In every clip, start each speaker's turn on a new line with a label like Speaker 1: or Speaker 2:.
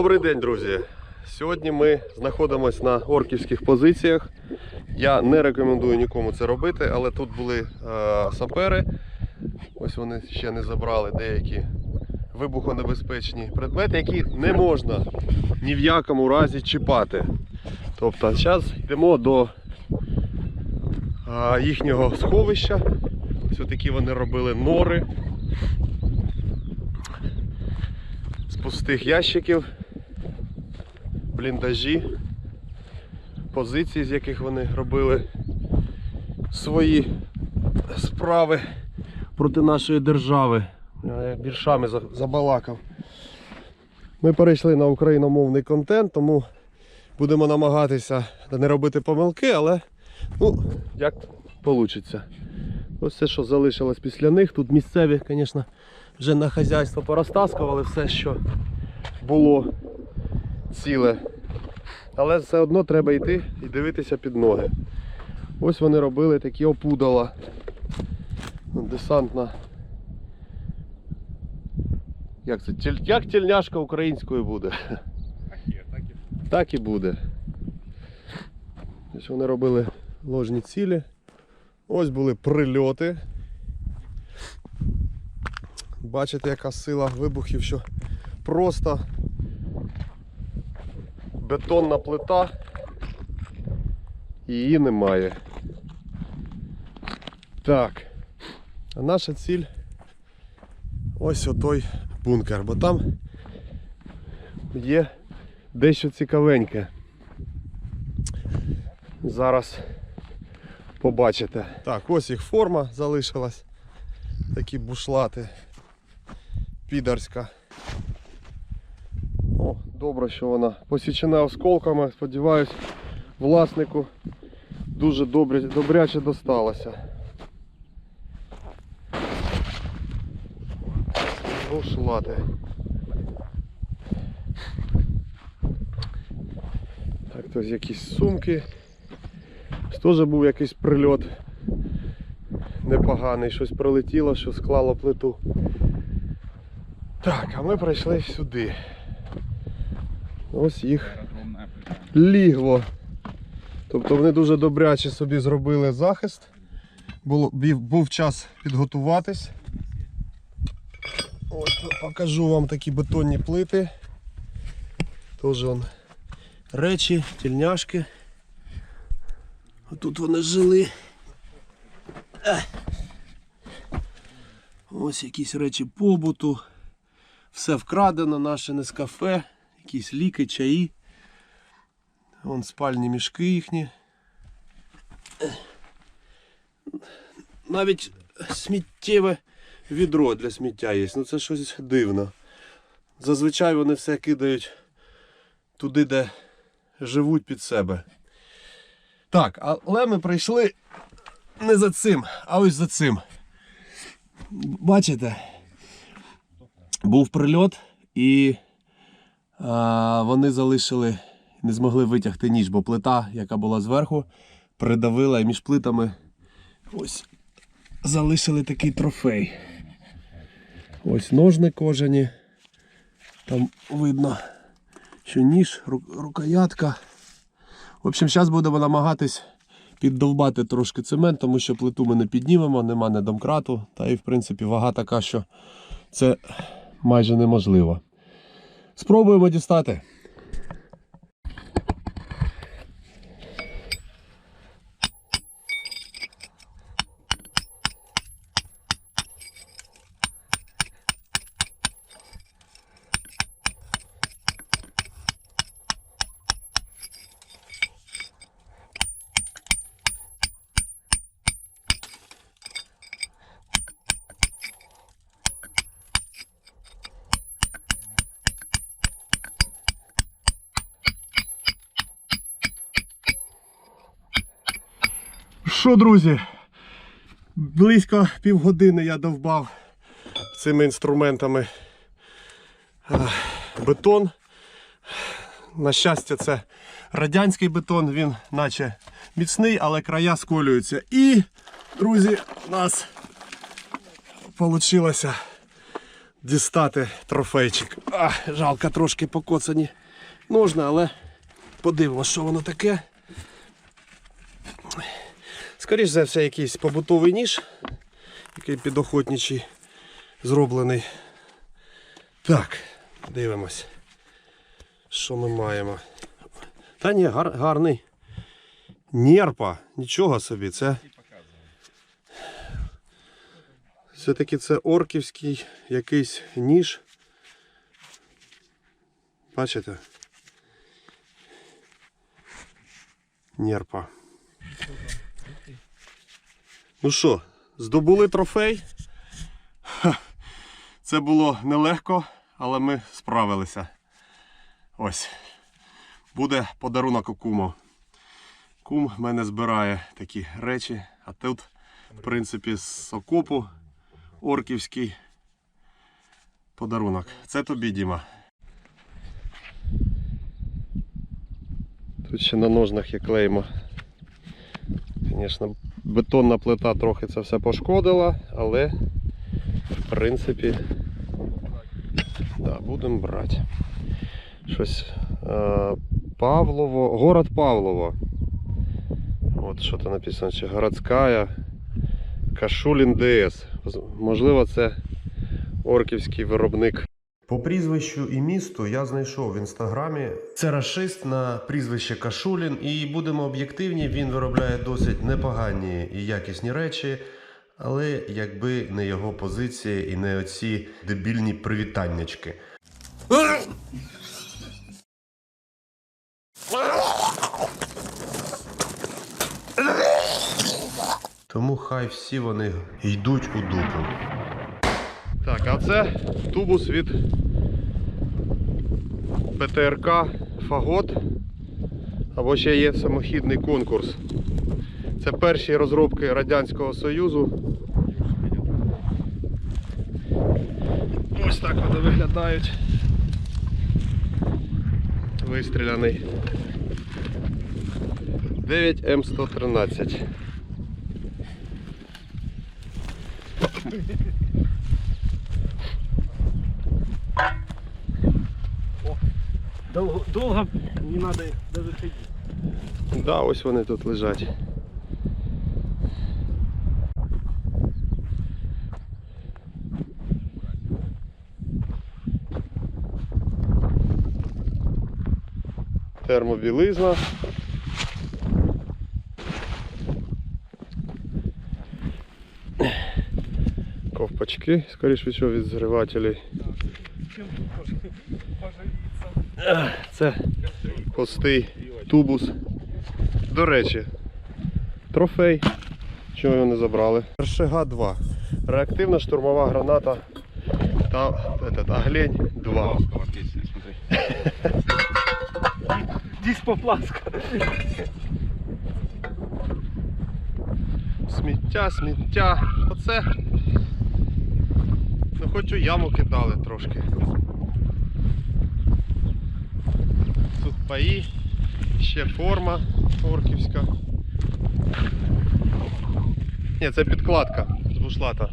Speaker 1: Добрий день, друзі. Сьогодні ми знаходимося на орківських позиціях. Я не рекомендую нікому це робити, але тут були е, сапери. Ось вони ще не забрали деякі вибухонебезпечні предмети, які не можна ні в якому разі чіпати. Тобто зараз йдемо до е, їхнього сховища. Ось такі вони робили нори з пустих ящиків, бліндажі, позиції, з яких вони робили свої справи проти нашої держави. Я віршами забалакав. Ми перейшли на україномовний контент, тому будемо намагатися не робити помилки, але ну, як вийде. Ось все, що залишилось після них. Тут місцеві, звісно, вже на хазяйство порозтаскували все, що було ціле. Але все одно треба йти і дивитися під ноги. Ось вони робили такі опудала. Ну, Десантна. Як це? Тіль- Як тільняшка українською буде? Так і буде. Ось вони робили ложні цілі. Ось були прильоти. Бачите, яка сила вибухів, що просто бетонна плита її немає. Так. А наша ціль ось отой бункер, бо там є дещо цікавеньке. Зараз побачите. Так, ось їх форма залишилась. Такі бушлати. Підарська. Добре, що вона посічена осколками. Сподіваюсь, власнику дуже добре, добряче досталося. Бушлати. Так, ось якісь сумки. Теж був якийсь прильот непоганий, щось прилетіло, що склало плиту. Так, а ми прийшли сюди. Ось їх лігво. Тобто вони дуже добряче собі зробили захист. Було, був час підготуватись. Ось покажу вам такі бетонні плити. Теж он речі, тільняшки. Тут вони жили. Ось якісь речі побуту. Все вкрадено, наше нескафе, якісь ліки, чаї. Вон спальні мішки їхні. Навіть сміттєве відро для сміття є. Ну це щось дивно. Зазвичай вони все кидають туди, де живуть під себе. Так, але ми прийшли не за цим, а ось за цим. Бачите? Був прильот і вони залишили, не змогли витягти ніж, бо плита, яка була зверху, придавила і між плитами ось залишили такий трофей. Ось ножни кожані. Там видно, що ніж, рукоятка. В общем, зараз будемо намагатись піддовбати трошки цемент, тому що плиту ми не піднімемо, нема не домкрату. Та і в принципі вага така, що це майже неможливо. Спробуємо дістати. Що, друзі? Близько півгодини я довбав цими інструментами бетон. На щастя, це радянський бетон, він наче міцний, але края сколюються. І, друзі, у нас вийшло дістати трофейчик. А, жалко, трошки покоцані ножна, але подивимося, що воно таке. Скоріше за все, якийсь побутовий ніж, який підохотничий зроблений. Так, дивимось. Що ми маємо? Та ні, гар, гарний. Нерпа, нічого собі, це. Все-таки це орківський якийсь ніж. Бачите? Нерпа. Ну що, здобули трофей? Це було нелегко, але ми справилися. Ось. Буде подарунок у куму. Кум в мене збирає такі речі, а тут, в принципі, з окопу орківський подарунок. Це тобі, Діма. Тут ще на ножнах є клеймо. Звісно, бетонна плита трохи це все пошкодила, але в принципі да, будемо брати. Щось е, Павлово, город Павлово. От що то написано, чи городська Кашулін ДС. Можливо, це орківський виробник. По прізвищу і місту я знайшов в інстаграмі. Це рашист на прізвище Кашулін, і будемо об'єктивні, він виробляє досить непогані і якісні речі. Але якби не його позиції і не оці дебільні привітаннячки. Тому хай всі вони йдуть у дупу. Так, а це тубус від ПТРК Фагот. Або ще є самохідний конкурс. Це перші розробки Радянського Союзу. Ось так вони виглядають. Вистріляний. 9М113.
Speaker 2: Долго, довго не надо ходити. Так,
Speaker 1: Да, ось вони тут лежать. Термобілизна. Ковпачки, скоріш від від зривателей. Це пустий тубус. До речі, трофей. Чого його не забрали? РШГ 2. Реактивна штурмова граната та этот, Оглень 2.
Speaker 2: Диспопласка.
Speaker 1: Сміття, сміття. Оце. Хоч у яму кидали трошки. Тут паї, ще форма орківська. Ні, це підкладка з бушлата.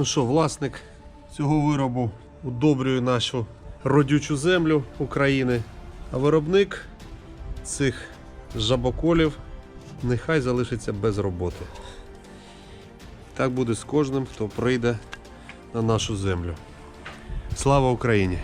Speaker 1: Ну що, власник цього виробу удобрює нашу родючу землю України, а виробник цих жабоколів нехай залишиться без роботи. Так буде з кожним, хто прийде на нашу землю. Слава Україні!